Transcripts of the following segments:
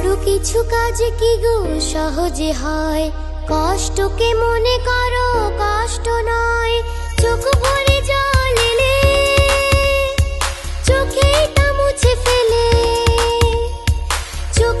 বড় কিছু কাজ কি গো? সহজে হয়। কষ্টকে মনে করো, কষ্ট নয়। চোখ ভরে জল এলে চোখে তা মুছে ফেলে। চোখ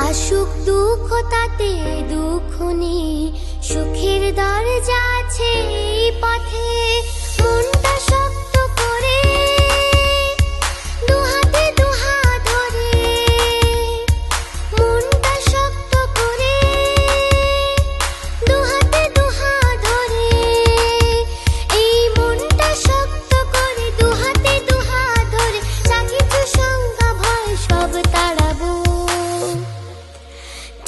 আসুক দুঃখ তাতে দুঃখ নেই সুখের দরজা